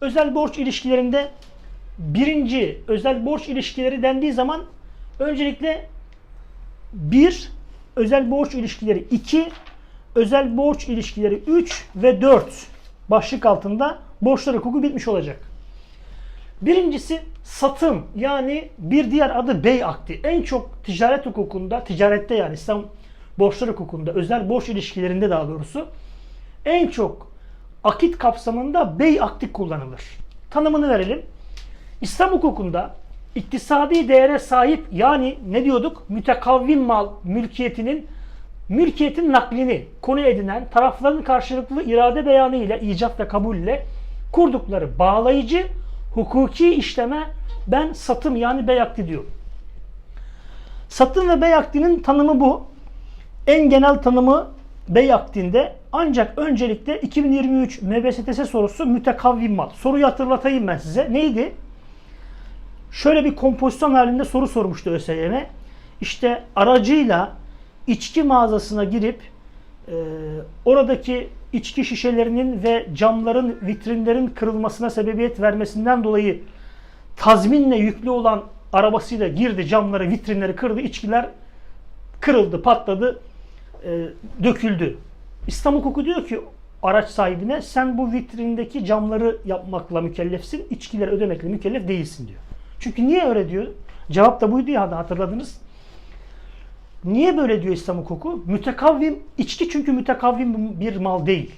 Özel borç ilişkilerinde birinci özel borç ilişkileri dendiği zaman öncelikle bir özel borç ilişkileri 2 özel borç ilişkileri 3 ve 4 başlık altında borçlar hukuku bitmiş olacak. Birincisi satım yani bir diğer adı bey akdi. En çok ticaret hukukunda, ticarette yani İslam borçlar hukukunda, özel borç ilişkilerinde daha doğrusu en çok akit kapsamında bey akdi kullanılır. Tanımını verelim. İslam hukukunda iktisadi değere sahip yani ne diyorduk? Mütekavvim mal mülkiyetinin mülkiyetin naklini konu edinen tarafların karşılıklı irade beyanı ile icap ve kabul kurdukları bağlayıcı hukuki işleme ben satım yani bey akdi diyorum. Satım ve bey akdinin tanımı bu. En genel tanımı bey akdinde ancak öncelikle 2023 MBSTS sorusu mütekavvim mal. Soruyu hatırlatayım ben size. Neydi? Şöyle bir kompozisyon halinde soru sormuştu ÖSYM. İşte aracıyla içki mağazasına girip e, oradaki içki şişelerinin ve camların, vitrinlerin kırılmasına sebebiyet vermesinden dolayı tazminle yüklü olan arabasıyla girdi, camları, vitrinleri kırdı, içkiler kırıldı, patladı, e, döküldü. İslam hukuku diyor ki araç sahibine sen bu vitrindeki camları yapmakla mükellefsin, içkileri ödemekle mükellef değilsin diyor. Çünkü niye öyle diyor? Cevap da buydu ya hatırladınız. Niye böyle diyor İslam hukuku? Mütekavvim, içki çünkü mütekavvim bir mal değil.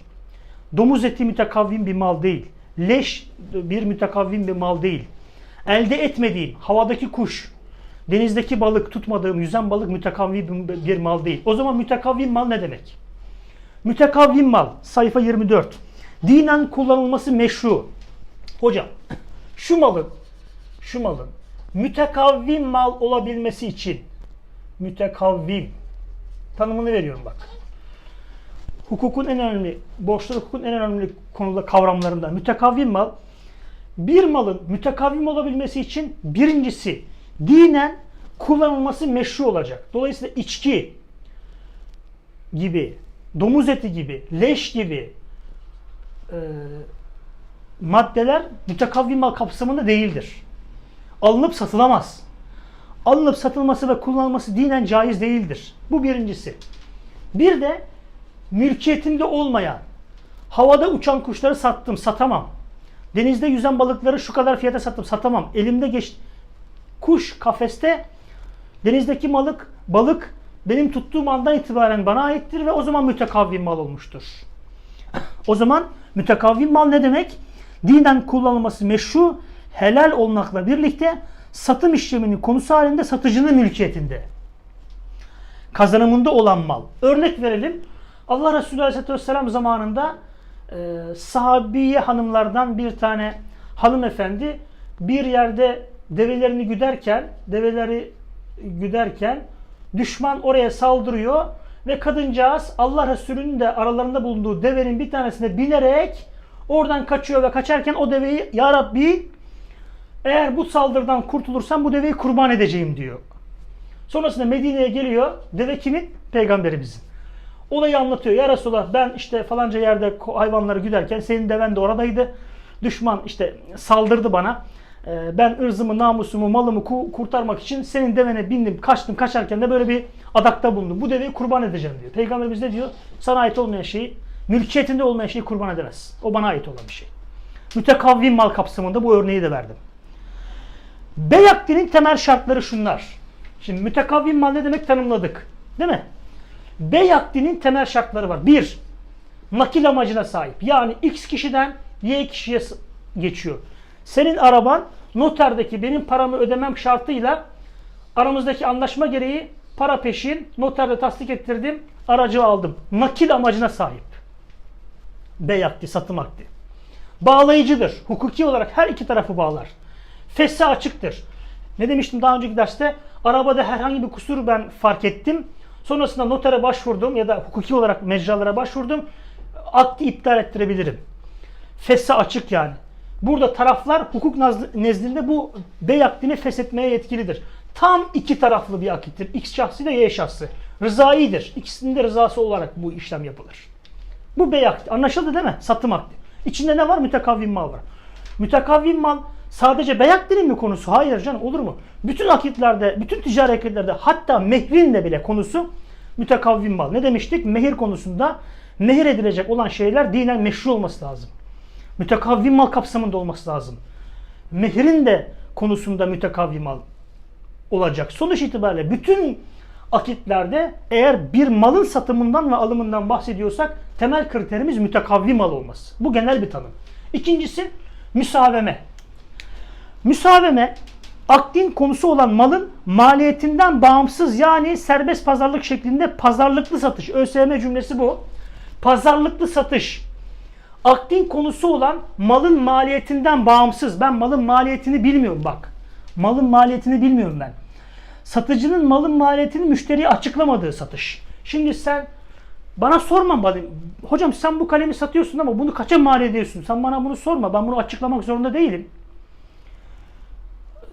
Domuz eti mütekavvim bir mal değil. Leş bir mütekavvim bir mal değil. Elde etmediğim havadaki kuş, denizdeki balık tutmadığım yüzen balık mütekavvim bir mal değil. O zaman mütekavvim mal ne demek? Mütekavvim mal sayfa 24. Dinen kullanılması meşru. Hocam şu malın şu malın mütekavvim mal olabilmesi için mütekavvim tanımını veriyorum bak. Hukukun en önemli, borçlar hukukun en önemli konuda kavramlarından mütekavvim mal bir malın mütekavvim olabilmesi için birincisi dinen kullanılması meşru olacak. Dolayısıyla içki gibi, domuz eti gibi, leş gibi e, maddeler mütekavvim kapsamında değildir. Alınıp satılamaz. Alınıp satılması ve kullanılması dinen caiz değildir. Bu birincisi. Bir de mülkiyetimde olmayan, havada uçan kuşları sattım, satamam. Denizde yüzen balıkları şu kadar fiyata sattım, satamam. Elimde geç kuş kafeste, denizdeki balık, balık benim tuttuğum andan itibaren bana aittir ve o zaman mütekavvim mal olmuştur. o zaman mütekavvim mal ne demek? Dinen kullanılması meşru, helal olmakla birlikte satım işleminin konusu halinde satıcının mülkiyetinde. Kazanımında olan mal. Örnek verelim. Allah Resulü Aleyhisselatü Vesselam zamanında e, sahabiye hanımlardan bir tane hanımefendi bir yerde develerini güderken, develeri güderken düşman oraya saldırıyor ve kadıncağız Allah Resulü'nün de aralarında bulunduğu devenin bir tanesine binerek oradan kaçıyor ve kaçarken o deveyi Ya Rabbi eğer bu saldırıdan kurtulursam bu deveyi kurban edeceğim diyor. Sonrasında Medine'ye geliyor. Deve kimin? Peygamberimizin. Olayı anlatıyor. Ya Resulallah ben işte falanca yerde hayvanları güderken senin deven de oradaydı. Düşman işte saldırdı bana. Ee, Ben ırzımı, namusumu, malımı ku- kurtarmak için senin devene bindim, kaçtım. Kaçarken de böyle bir adakta bulundum. Bu deveyi kurban edeceğim diyor. Peygamberimiz ne diyor? Sana ait olmayan şeyi, mülkiyetinde olmayan şeyi kurban edemez. O bana ait olan bir şey. Mütekavvim mal kapsamında bu örneği de verdim. Bey akdinin temel şartları şunlar. Şimdi mütekavvim mal ne demek tanımladık. Değil mi? Bey akdinin temel şartları var. Bir, nakil amacına sahip. Yani X kişiden Y kişiye geçiyor. Senin araban noterdeki benim paramı ödemem şartıyla aramızdaki anlaşma gereği para peşin noterde tasdik ettirdim, aracı aldım. Nakil amacına sahip. Bey akdi, satım akdi. Bağlayıcıdır. Hukuki olarak her iki tarafı bağlar. Feshe açıktır. Ne demiştim daha önceki derste? Arabada herhangi bir kusur ben fark ettim. Sonrasında notere başvurdum ya da hukuki olarak mecralara başvurdum. Akdi iptal ettirebilirim. Feshe açık yani. Burada taraflar hukuk nezdinde bu bey akdini feshetmeye yetkilidir. Tam iki taraflı bir akittir. X şahsı ile Y şahsı. Rızaidir. İkisinin de rızası olarak bu işlem yapılır. Bu bey akdi. Anlaşıldı değil mi? Satım akdi. İçinde ne var? Mütekavvim mal var. Mütekavvim mal sadece beyat dinin mi konusu? Hayır canım olur mu? Bütün akitlerde, bütün ticari akitlerde hatta mehrin de bile konusu mütekavvim mal. Ne demiştik? Mehir konusunda mehir edilecek olan şeyler dinen meşru olması lazım. Mütekavvim mal kapsamında olması lazım. Mehrin de konusunda mütekavvim mal olacak. Sonuç itibariyle bütün akitlerde eğer bir malın satımından ve alımından bahsediyorsak temel kriterimiz mütekavvi mal olması. Bu genel bir tanım. İkincisi müsaveme. Müsaveme akdin konusu olan malın maliyetinden bağımsız yani serbest pazarlık şeklinde pazarlıklı satış. ÖSYM cümlesi bu. Pazarlıklı satış. Akdin konusu olan malın maliyetinden bağımsız. Ben malın maliyetini bilmiyorum bak. Malın maliyetini bilmiyorum ben. Satıcının malın maliyetini müşteriye açıklamadığı satış. Şimdi sen bana sorma bana. Hocam sen bu kalemi satıyorsun ama bunu kaça mal ediyorsun? Sen bana bunu sorma. Ben bunu açıklamak zorunda değilim.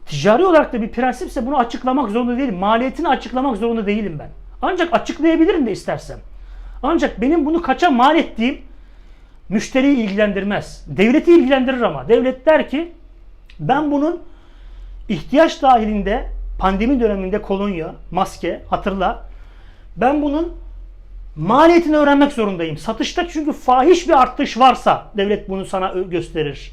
Ticari olarak da bir prensipse bunu açıklamak zorunda değilim. Maliyetini açıklamak zorunda değilim ben. Ancak açıklayabilirim de istersem. Ancak benim bunu kaça mal ettiğim müşteriyi ilgilendirmez. Devleti ilgilendirir ama. Devlet der ki ben bunun ihtiyaç dahilinde pandemi döneminde kolonya, maske hatırla. Ben bunun maliyetini öğrenmek zorundayım. Satışta çünkü fahiş bir artış varsa devlet bunu sana gösterir.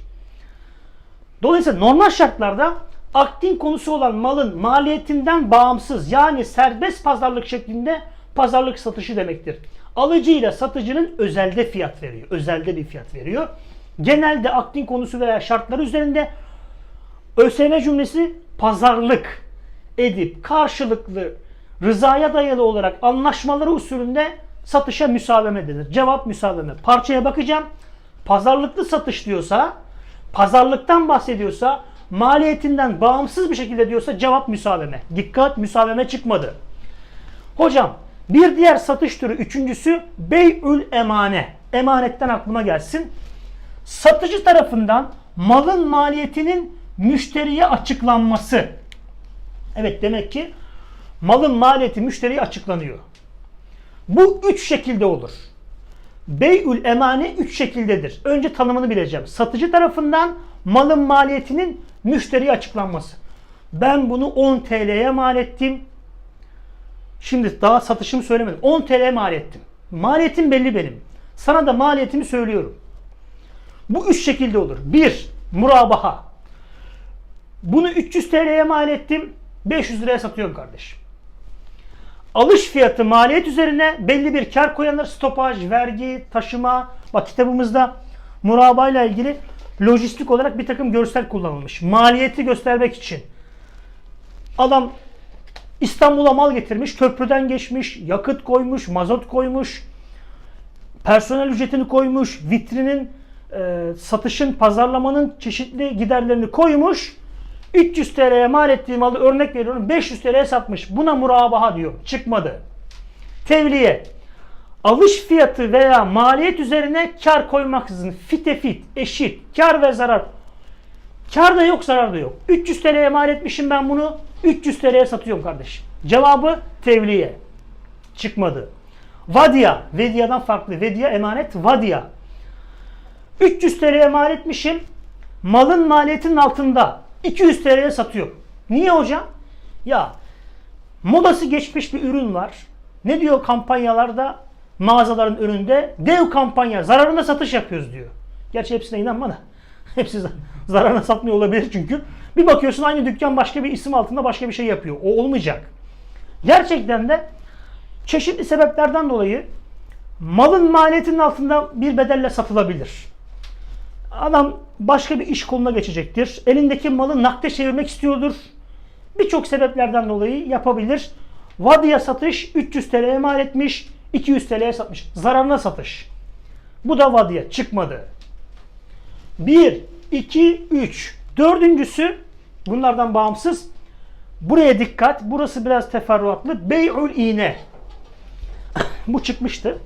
Dolayısıyla normal şartlarda aktin konusu olan malın maliyetinden bağımsız yani serbest pazarlık şeklinde pazarlık satışı demektir. Alıcı ile satıcının özelde fiyat veriyor. Özelde bir fiyat veriyor. Genelde aktin konusu veya şartları üzerinde ÖSYM cümlesi pazarlık edip karşılıklı rızaya dayalı olarak anlaşmaları usulünde satışa müsaveme denir. Cevap müsaveme. Parçaya bakacağım. Pazarlıklı satış diyorsa, pazarlıktan bahsediyorsa, maliyetinden bağımsız bir şekilde diyorsa cevap müsaveme. Dikkat müsaveme çıkmadı. Hocam bir diğer satış türü üçüncüsü beyül emane. Emanetten aklıma gelsin. Satıcı tarafından malın maliyetinin müşteriye açıklanması. Evet demek ki malın maliyeti müşteriye açıklanıyor. Bu üç şekilde olur. Beyül emane üç şekildedir. Önce tanımını bileceğim. Satıcı tarafından malın maliyetinin müşteriye açıklanması. Ben bunu 10 TL'ye mal ettim. Şimdi daha satışımı söylemedim. 10 TL mal ettim. Maliyetim belli benim. Sana da maliyetimi söylüyorum. Bu üç şekilde olur. Bir, murabaha. Bunu 300 TL'ye mal ettim. 500 liraya satıyorum kardeşim. Alış fiyatı maliyet üzerine belli bir kar koyanlar stopaj, vergi, taşıma. Bak kitabımızda muraba ile ilgili lojistik olarak bir takım görsel kullanılmış. Maliyeti göstermek için. Adam İstanbul'a mal getirmiş, köprüden geçmiş, yakıt koymuş, mazot koymuş, personel ücretini koymuş, vitrinin, e, satışın, pazarlamanın çeşitli giderlerini koymuş. 300 TL'ye mal ettiği malı örnek veriyorum 500 TL'ye satmış. Buna murabaha diyor. Çıkmadı. Tevliye. Alış fiyatı veya maliyet üzerine kar koymaksızın fite fit, eşit, kar ve zarar. Kar da yok, zarar da yok. 300 TL'ye mal etmişim ben bunu. 300 TL'ye satıyorum kardeşim. Cevabı tevliye. Çıkmadı. Vadiya. Vediyadan farklı. Vediya emanet. Vadiya. 300 TL'ye mal etmişim. Malın maliyetinin altında. 200 TL'ye satıyorum. Niye hocam? Ya modası geçmiş bir ürün var. Ne diyor kampanyalarda mağazaların önünde? Dev kampanya. Zararına satış yapıyoruz diyor. Gerçi hepsine inanma da. Hepsi zararına satmıyor olabilir çünkü. Bir bakıyorsun aynı dükkan başka bir isim altında başka bir şey yapıyor. O olmayacak. Gerçekten de çeşitli sebeplerden dolayı malın maliyetinin altında bir bedelle satılabilir. Adam başka bir iş koluna geçecektir. Elindeki malı nakde çevirmek istiyordur. Birçok sebeplerden dolayı yapabilir. Vadiye satış 300 TL'ye mal etmiş, 200 TL'ye satmış. Zararına satış. Bu da vadiye çıkmadı. 1, 2, 3. Dördüncüsü bunlardan bağımsız. Buraya dikkat. Burası biraz teferruatlı. Bey'ül iğne. Bu çıkmıştı.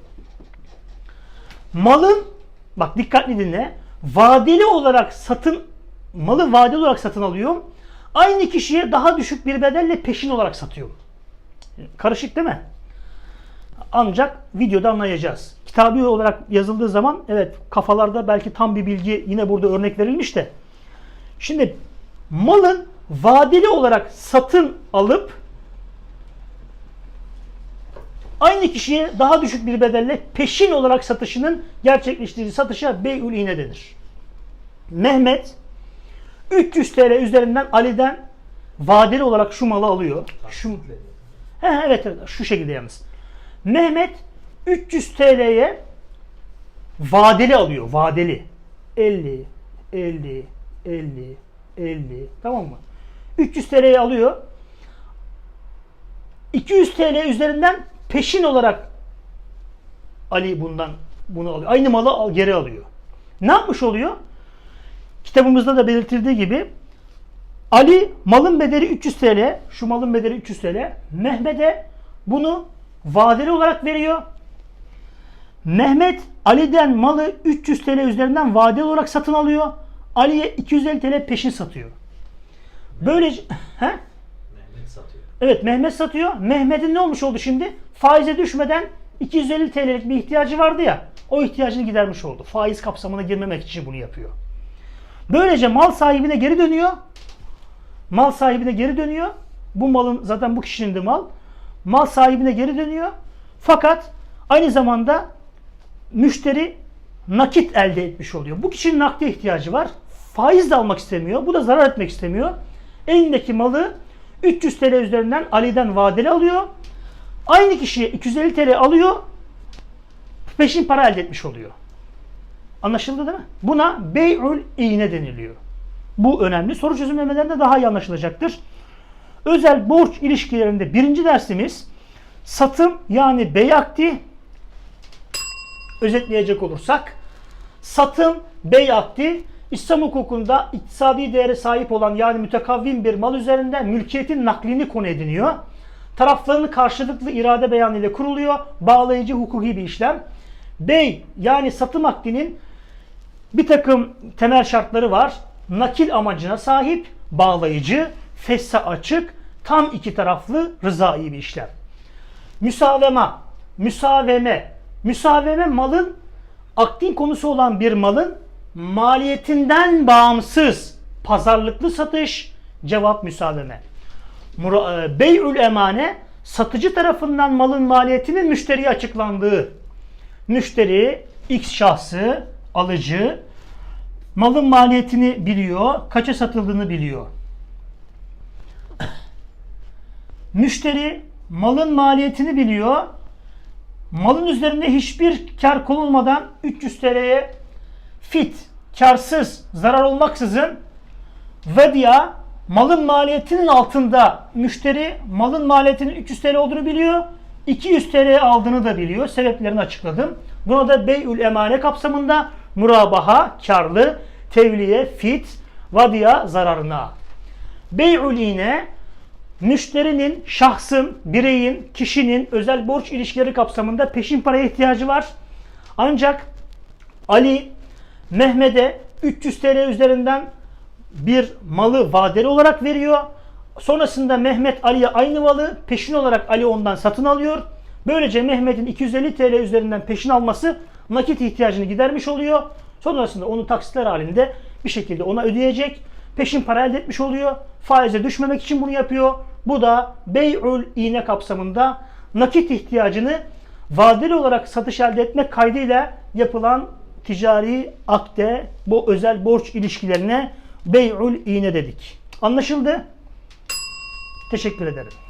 Malın bak dikkatli dinle. Vadeli olarak satın malı vadeli olarak satın alıyorum. Aynı kişiye daha düşük bir bedelle peşin olarak satıyorum. Karışık değil mi? Ancak videoda anlayacağız. Kitabi olarak yazıldığı zaman evet kafalarda belki tam bir bilgi yine burada örnek verilmiş de Şimdi malın vadeli olarak satın alıp aynı kişiye daha düşük bir bedelle peşin olarak satışının gerçekleştirdiği satışa beyül iğne denir. Mehmet 300 TL üzerinden Ali'den vadeli olarak şu malı alıyor. Şu, He, evet, evet şu şekilde yalnız. Mehmet 300 TL'ye vadeli alıyor. Vadeli. 50, 50, 50, 50. Tamam mı? 300 TL'ye alıyor. 200 TL üzerinden peşin olarak Ali bundan bunu alıyor. Aynı malı al, geri alıyor. Ne yapmış oluyor? Kitabımızda da belirtildiği gibi Ali malın bedeli 300 TL. Şu malın bedeli 300 TL. Mehmet'e bunu vadeli olarak veriyor. Mehmet Ali'den malı 300 TL üzerinden vadeli olarak satın alıyor. Ali'ye 250 TL peşin satıyor. Böylece he? Mehmet satıyor. Evet Mehmet satıyor. Mehmet'in ne olmuş oldu şimdi? Faize düşmeden 250 TL'lik bir ihtiyacı vardı ya. O ihtiyacını gidermiş oldu. Faiz kapsamına girmemek için bunu yapıyor. Böylece mal sahibine geri dönüyor. Mal sahibine geri dönüyor. Bu malın zaten bu kişinin de mal. Mal sahibine geri dönüyor. Fakat aynı zamanda müşteri nakit elde etmiş oluyor. Bu kişinin nakde ihtiyacı var. Faiz de almak istemiyor. Bu da zarar etmek istemiyor. Elindeki malı 300 TL üzerinden Ali'den vadeli alıyor. Aynı kişiye 250 TL alıyor. Peşin para elde etmiş oluyor. Anlaşıldı değil mi? Buna bey'ül iğne deniliyor. Bu önemli. Soru çözümlemelerinde daha iyi anlaşılacaktır. Özel borç ilişkilerinde birinci dersimiz satım yani bey akdi özetleyecek olursak satım bey akdi İslam hukukunda iktisadi değere sahip olan yani mütekavvim bir mal üzerinde mülkiyetin naklini konu ediniyor. Tarafların karşılıklı irade beyanı ile kuruluyor. Bağlayıcı hukuki bir işlem. Bey yani satım akdinin bir takım temel şartları var. Nakil amacına sahip, bağlayıcı, fessa açık, tam iki taraflı rızai bir işlem. Müsavema, müsaveme. Müsaveme malın, akdin konusu olan bir malın maliyetinden bağımsız pazarlıklı satış, cevap müsaveme. E, Beyül emane, satıcı tarafından malın maliyetinin müşteriye açıklandığı. Müşteri, X şahsı, alıcı, malın maliyetini biliyor, kaça satıldığını biliyor. Müşteri malın maliyetini biliyor. Malın üzerinde hiçbir kar konulmadan 300 TL'ye fit, karsız, zarar olmaksızın vedia malın maliyetinin altında müşteri malın maliyetinin 300 TL olduğunu biliyor. 200 TL aldığını da biliyor. Sebeplerini açıkladım. Buna da beyül emane kapsamında murabaha, karlı, tevliye, fit, vadia zararına. Beyül iğne müşterinin, şahsın, bireyin, kişinin özel borç ilişkileri kapsamında peşin paraya ihtiyacı var. Ancak Ali Mehmet'e 300 TL üzerinden bir malı vadeli olarak veriyor. Sonrasında Mehmet Ali'ye aynı malı peşin olarak Ali ondan satın alıyor. Böylece Mehmet'in 250 TL üzerinden peşin alması nakit ihtiyacını gidermiş oluyor. Sonrasında onu taksitler halinde bir şekilde ona ödeyecek. Peşin para elde etmiş oluyor. Faize düşmemek için bunu yapıyor. Bu da bey'ül iğne kapsamında nakit ihtiyacını vadeli olarak satış elde etmek kaydıyla yapılan ticari akde bu özel borç ilişkilerine bey'ül iğne dedik. Anlaşıldı? Teşekkür ederim.